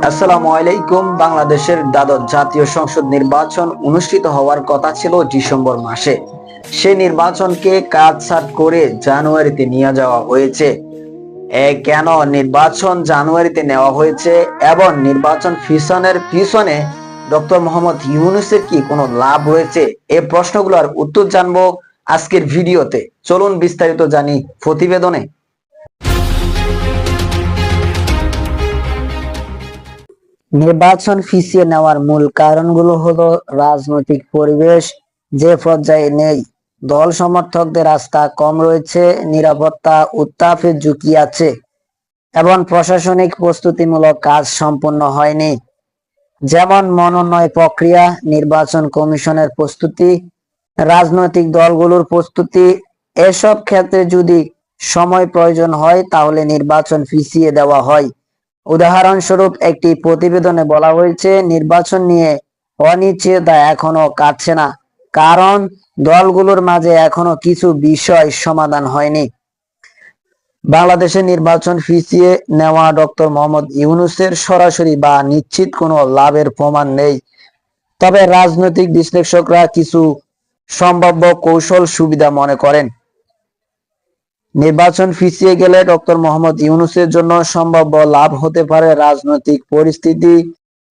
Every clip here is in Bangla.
আসসালামু আলাইকুম। বাংলাদেশের দ্বাদশ জাতীয় সংসদ নির্বাচন অনুষ্ঠিত হওয়ার কথা ছিল ডিসেম্বর মাসে। সেই নির্বাচনকে কাটছাট করে জানুয়ারিতে নিয়ে যাওয়া হয়েছে। এ কেন নির্বাচন জানুয়ারিতে নেওয়া হয়েছে এবং নির্বাচন ফিশনের পিছনে ডক্টর মোহাম্মদ ইউনুসের কি কোনো লাভ রয়েছে? এ প্রশ্নগুলোর উত্তর জানব আজকের ভিডিওতে। চলুন বিস্তারিত জানি প্রতিবেদনে। নির্বাচন ফিসিয়ে নেওয়ার মূল কারণগুলো হলো রাজনৈতিক পরিবেশ, যে পর্যায়ে নেই। দল সমর্থকদের আস্থা কম রয়েছে, নিরাপত্তা উত্তাপের ঝুঁকি আছে, এবং প্রশাসনিক প্রস্তুতিমূলক কাজ সম্পন্ন হয়নি। যেমন মনোনয় প্রক্রিয়া, নির্বাচন কমিশনের প্রস্তুতি, রাজনৈতিক দলগুলোর প্রস্তুতি, এসব ক্ষেত্রে যদি সময় প্রয়োজন হয় তাহলে নির্বাচন পিছিয়ে দেওয়া হয়। উদাহরণস্বরূপ, একটি প্রতিবেদনে বলা হয়েছে, নির্বাচন নিয়ে অনিশ্চয়তা এখনও কাটছে না, কারণ দলগুলোর মাঝে এখনও কিছু বিষয় সমাধান হয়নি। বাংলাদেশের নির্বাচন পিছিয়ে নেওয়া ডক্টর মোহাম্মদ ইউনুসের সরাসরি বা নিশ্চিত কোনো লাভের প্রমাণ নেই। তবে রাজনৈতিক বিশ্লেষকরা কিছু সম্ভাব্য কৌশল সুবিধা মনে করেন। নির্বাচন পিছিয়ে গেলে ডক্টর মোহাম্মদ ইউনুসের জন্য সম্ভাব্য লাভ হতে পারে রাজনৈতিক পরিস্থিতি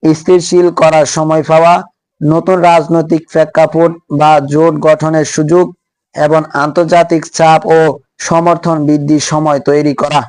স্থিরশীল করার সময় পাওয়া, নতুন রাজনৈতিক প্রেক্ষাপট বা জোট গঠনের সুযোগ এবং আন্তর্জাতিক চাপ ও সমর্থন বৃদ্ধির সময় তৈরি করা।